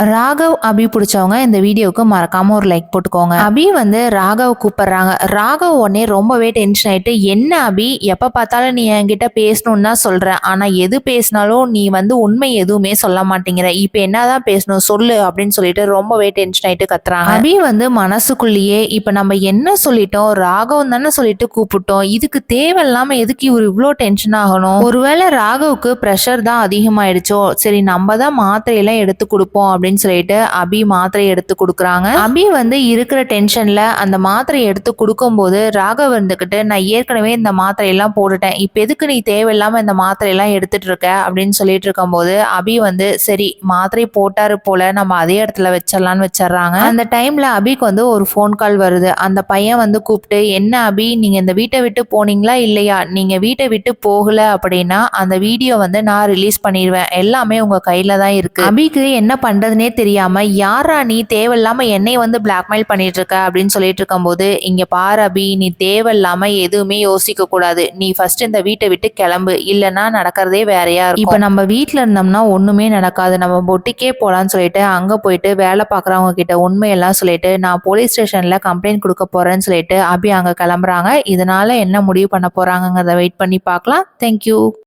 ராகவ் அபி பிடிச்சவங்க இந்த வீடியோவுக்கு மறக்காம ஒரு லைக் போட்டுக்கோங்க. அபி வந்து ராகவ் கூப்பிடுறாங்க. ராகவ் உடனே ரொம்பவே டென்ஷன் ஆயிட்டு என்ன அபி? எப்ப பார்த்தாலும் நீ என்கிட்ட பேசணும்னு தான் சொல்ற. ஆனா எது பேசினாலும் நீ வந்து உண்மை எதுவுமே சொல்ல மாட்டேங்கிற. இப்ப என்னதான் பேசணும் சொல்லு அப்படின்னு சொல்லிட்டு ரொம்பவே டென்ஷன் ஆயிட்டு கத்துறாங்க. அபி வந்து மனசுக்குள்ளேயே இப்ப நம்ம என்ன சொல்லிட்டோம்? ராகவ் தானே சொல்லிட்டு கூப்பிட்டோம். இதுக்கு தேவையில்லாம எதுக்கு இவர் இவ்வளோ டென்ஷன் ஆகணும்? ஒருவேளை ராகவுக்கு ப்ரெஷர் தான் அதிகமாயிடுச்சோ? சரி நம்ம தான் மாத்திரையெல்லாம் எடுத்து கொடுப்போம் அப்படின்னு சொல்லிட்டு அபி மாத்திரை எடுத்து கொடுக்குறாங்க. அபி வந்து இருக்கிற டென்ஷன்ல அந்த மாத்திரை எடுத்து கொடுக்கும்போது ராகவ் இருந்துக்கிட்டு நான் ஏற்கனவே இந்த மாத்திரையெல்லாம் போட்டுட்டேன். இப்போ எதுக்கு நீ தேவையில்லாம இந்த மாத்திரையெல்லாம் எடுத்துட்டு இருக்க? அப்படின்னு சொல்லிட்டு இருக்கும்போது அபி வந்து சரி மாத்திரை போட்டாரு போல நம்ம அதே இடத்துல வச்சிடலாம்னு வச்சிடுறாங்க. அந்த டைம்ல அபிக்கு வந்து ஒரு ஃபோன் கால் வருது. அந்த பையன் வந்து கூப்பிட்டு என்ன அபி நீங்க இந்த வீட்டை விட்டு போனீங்களா இல்லையா? நீங்க வீட்டை விட்டு போகல அப்படின்னா அந்த வீடியோ வந்து நான் ரிலீஸ் பண்ணிடுவேன். எல்லாமே உங்க கையில தான் இருக்கு. அபிக்கு என்ன பண்ணுறதுனே தெரியாமல் யாரா நீ தேவையில்லாமல் என்னை வந்து பிளாக்மெயில் பண்ணிட்டு இருக்க அப்படின்னு சொல்லிட்டு இருக்கும்போது இங்கே பாரு அபி நீ தேவையில்லாமல் எதுவுமே யோசிக்க கூடாது. நீ ஃபர்ஸ்ட் இந்த வீட்டை விட்டு கிளம்பு. இல்லைன்னா நடக்கிறதே வேறையா இருக்கும். இப்போ நம்ம வீட்டில் இருந்தோம்னா ஒன்றுமே நடக்காது. நம்ம பொட்டிக்கே போகலான்னு சொல்லிட்டு அங்கே போயிட்டு வேலை பார்க்குறவங்க கிட்ட உண்மையெல்லாம் சொல்லிட்டு நான் போலீஸ் ஸ்டேஷனில் கம்ப்ளைண்ட் கொடுக்க போகிறேன்னு சொல்லிட்டு அபி அங்கே கிளம்புறாங்க. இதனால என்ன முடிவு பண்ண போகிறாங்கங்கிறத வெயிட் பண்ணி பார்க்கலாம். தேங்க்யூ